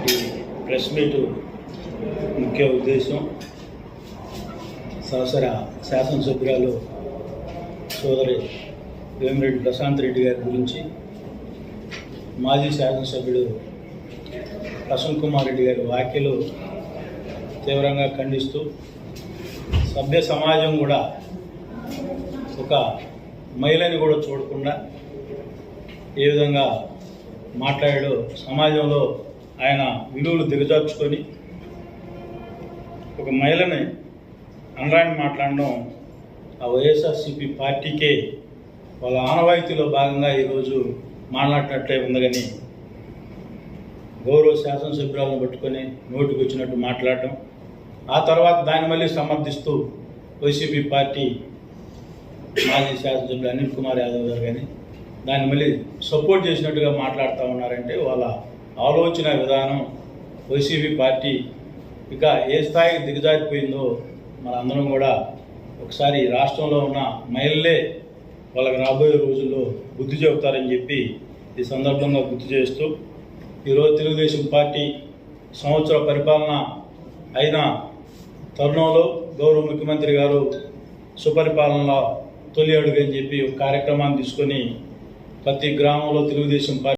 ఈ press meet ముఖ్య ఉద్దేశం సహసర శాసనసభ్యురాలు సోదరి వేమిరెడ్డి ప్రశాంత్ రెడ్డి గారి గురించి మాజీ శాసనసభ్యుడు ప్రసన్న కుమార్ రెడ్డి గారి వ్యాఖ్యలు తీవ్రంగా ఖండిస్తూ సభ్య సమాజం కూడా ఒక మహిళని కూడా చూడకుండా ఏ విధంగా మాట్లాడాడో సమాజంలో ఆయన విలువలు దిగజార్చుకొని ఒక మహిళని అనరాని మాట్లాడడం ఆ వైఎస్ఆర్సీపీ పార్టీకే వాళ్ళ ఆనవాయితీలో భాగంగా ఈరోజు మాట్లాడినట్లే ఉంది కానీ గౌరవ శాసనసభ్యురాలను పట్టుకొని నోటికి వచ్చినట్టు మాట్లాడటం ఆ తర్వాత దాన్ని మళ్ళీ సమర్థిస్తూ వైసీపీ పార్టీ మాజీ శాసనసభ్యులు అనిల్ కుమార్ యాదవ్ గారు కానీ దాన్ని మళ్ళీ సపోర్ట్ చేసినట్టుగా మాట్లాడుతూ ఉన్నారంటే వాళ్ళ ఆలోచన విధానం వైసీపీ పార్టీ ఇక ఏ స్థాయికి దిగజారిపోయిందో మనందరం కూడా ఒకసారి రాష్ట్రంలో ఉన్న మహిళలే వాళ్ళకి రాబోయే రోజుల్లో బుద్ధి చెబుతారని చెప్పి ఈ సందర్భంగా గుర్తు చేస్తూ ఈరోజు తెలుగుదేశం పార్టీ సంవత్సర పరిపాలన అయిన తరుణంలో గౌరవ ముఖ్యమంత్రి గారు సుపరిపాలనలో తొలి అడుగు అని చెప్పి ఒక కార్యక్రమాన్ని తీసుకొని ప్రతి గ్రామంలో తెలుగుదేశం పార్టీ